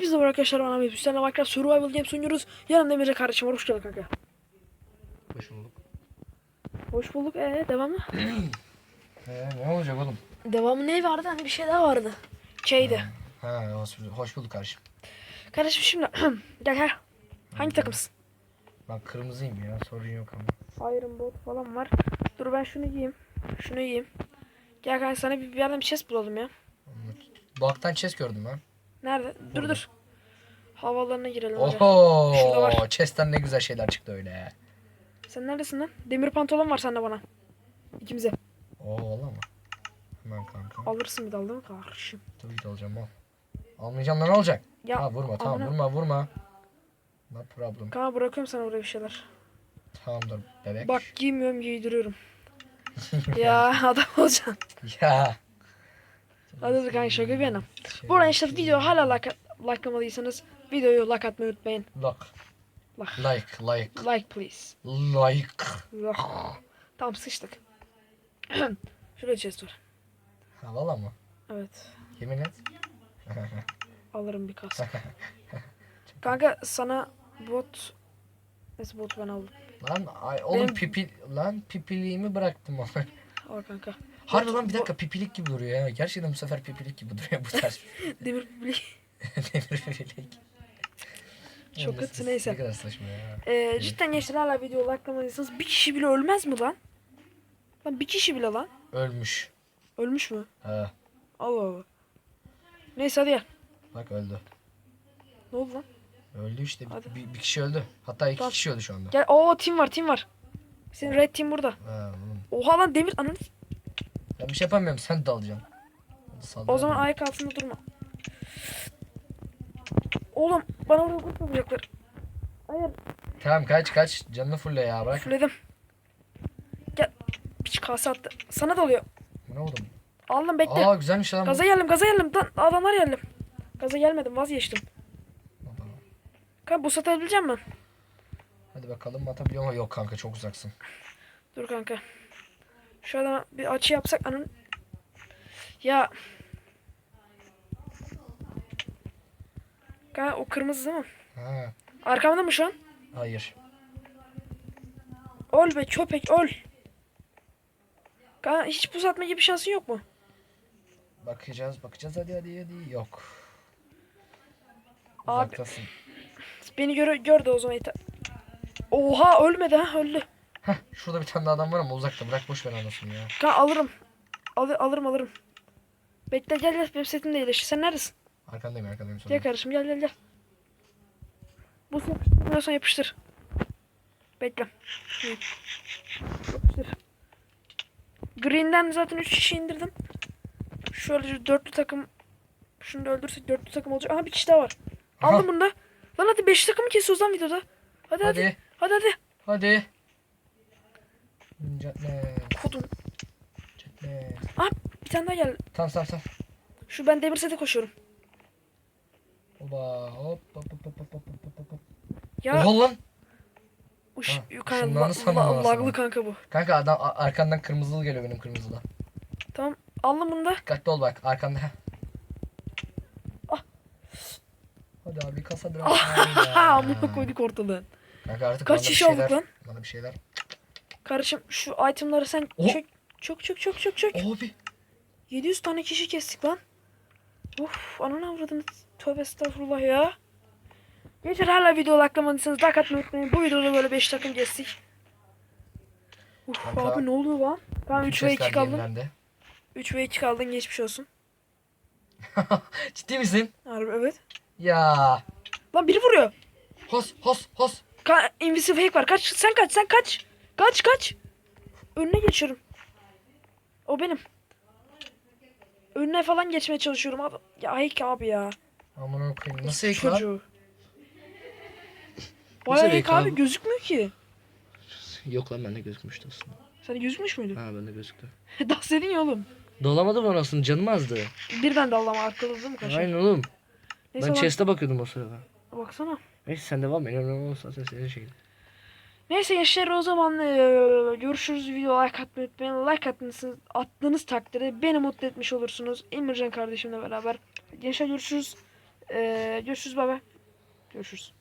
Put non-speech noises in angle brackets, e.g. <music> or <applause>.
Hepinize merhaba arkadaşlar bana bir Hüseyin'le Minecraft Survival Games oynuyoruz. Yanımda Emre kardeşim var. Hoş geldin kanka. Hoş bulduk. Hoş bulduk. Ee devamı? <clears throat> Ee, ne olacak oğlum? Devamı ne vardı? Hani bir şey daha vardı. Şeydi. Ha, hoş, bulduk- hoş bulduk kardeşim. Kardeşim şimdi <clears throat> gel gel. Hangi takımsın? Ben kırmızıyım ya sorun yok ama. Iron Bot falan var. Dur ben şunu giyeyim. Şunu giyeyim. Gel kanka sana bir, bir yerden bir chest bulalım ya. Baktan chest gördüm ben. Nerede? Dur dur. Havalarına girelim. Şurada Oho! var. Chest'ten ne güzel şeyler çıktı öyle. Sen neredesin lan? Demir pantolon var sende bana. İkimize. Oo valla mı? Hemen kanka. Alırsın bir dalda mı kardeşim? Tabii ki alacağım al. Almayacağım da ne olacak? Ya ha vurma tamam amına- vurma vurma. No problem. Kanka bırakıyorum sana buraya bir şeyler. Tamamdır bebek. Bak giymiyorum giydiriyorum. <laughs> ya <laughs> adam olacaksın. Ya. Kanka şaka bir yana. Şey- Bu arada işte video hala like, like'lamadıysanız videoyu like atmayı unutmayın. Look. Like. Like like Like please. like. tamam sıçtık. <clears throat> Şuraya chest var. Ha valla mı? Evet. Yemin et. <laughs> Alırım bir kask. <laughs> kanka sana bot... Neyse botu ben aldım. Lan ay, oğlum Benim- pipi lan pipiliğimi bıraktım ama. Al kanka. Harbi lan bir dakika pipilik gibi duruyor ya. Gerçekten bu sefer pipilik gibi duruyor bu tarz. <laughs> Demir bilik. <laughs> Demir pipilik. Çok kötü, neyse. Ne kadar saçma ya. Ee, cidden gençler hala video like'lamadıysanız bir kişi bile ölmez mi lan? Lan bir kişi bile lan. Ölmüş. Ölmüş mü? Ha, Allah Allah. Neyse hadi gel. bak öldü. Ne oldu lan? Öldü işte. Bir, Hadi. bir, bir kişi öldü. Hatta iki Tamam. kişi öldü şu anda. Gel. Oo team var team var. Senin red team burada. Ha, oğlum. Oha lan demir ananı. Ben bir şey yapamıyorum. Sen dalacaksın. Saldır O zaman ayak altında durma. Oğlum bana vurup kurtulacaklar. Hayır. Tamam kaç kaç. Canını fulle ya bırak. Fulledim. Gel. Piç kase attı. Sana da oluyor. Ne oldu? Aldım bekle. Aa güzelmiş lan. Gaza geldim gaza geldim. Lan adamlar geldim. Gaza gelmedim vazgeçtim. Kanka bu satabilecek misin? Hadi bakalım atabiliyor mu? Yok kanka çok uzaksın. Dur kanka. Şu adama bir açı yapsak anın. Ya. Kanka o kırmızı değil mi? Ha, Arkamda mı şu an? hayır. Öl be köpek öl. Kanka hiç pus atma gibi şansın yok mu? Bakacağız bakacağız hadi hadi hadi. Yok. Abi. Uzaktasın. Beni gör gördü o zaman. Oha ölmedi ha öldü. Heh, şurada bir tane daha adam var ama uzakta. Bırak boş ver anasını ya. Kanka alırım. Al alırım alırım. Bekle gel gel benim setim de iyileşti. Sen neredesin? Arkandayım arkandayım sonra. Gel kardeşim gel gel gel. Bu yapıştır. yapıştır. Bekle. Yapıştır. Green'den zaten 3 kişi indirdim. Şöyle dörtlü takım. Şunu da öldürsek dörtlü takım olacak. Aha bir kişi daha var. Aha. Aldım bunu da. Lan hadi 5 takımı kesiyoruz lan videoda. Hadi hadi. Hadi. Hadi hadi. Hadi. Catne. Kodum. Catne. Bir tane daha geldi. Tamam tamam tamam. Şu ben demir sete koşuyorum. Oba hop hop hop hop hop hop hop hop. Ya Oha lan. uş, Ha, sandım la- anasını. laglı kanka bu. Kanka adam arkandan kırmızılı geliyor benim kırmızılı. Tamam aldım bunu da. Dikkatli ol bak arkanda. Ah. Hadi abi kasa <laughs> biraz. Ha amına koyduk ortalığı. Kanka artık Kaç kişi aldık lan? Bana bir şeyler. Kardeşim şu itemları sen Oh. çök. Çök çök çök çök çök. Abi. 700 tane kişi kestik lan. Uf ananı avradını. Tövbe estağfurullah ya. Gençler hala video like'lamadıysanız like atmayı unutmayın. Bu videoda böyle 5 takım kestik. Uf Kanka, abi ne oluyor lan? Tamam 3 ve 2 Sesler kaldın. yenilendi. 3 ve 2 kaldın geçmiş olsun. <laughs> Ciddi misin? Harbi evet. Ya. Lan biri vuruyor. Hos hos hos. Ka invisible fake var. Kaç sen kaç sen kaç. Kaç kaç. Önüne geçiyorum. O benim. Önüne falan geçmeye çalışıyorum abi. Ya hack abi ya. Aman koyayım. Nasıl ek Nasıl hack hack abi abi? gözükmüyor ki. Yok lan bende gözükmüştü aslında. Sen gözükmüş müydü? Ha bende gözüktü. <laughs> Dans edin ya oğlum. Dolamadım anasını canım azdı. Birden dallama değil mi kaşar? Aynen oğlum. Neyse ben lan, chest'e bakıyordum o sırada. baksana. Neyse sen devam et. Önemli olan zaten senin şeyin. Neyse gençler o zaman görüşürüz. Video like atmayı unutmayın. Like attığınız, attığınız takdirde beni mutlu etmiş olursunuz. Emircan kardeşimle beraber. Gençler görüşürüz. Ee, görüşürüz baba. Görüşürüz.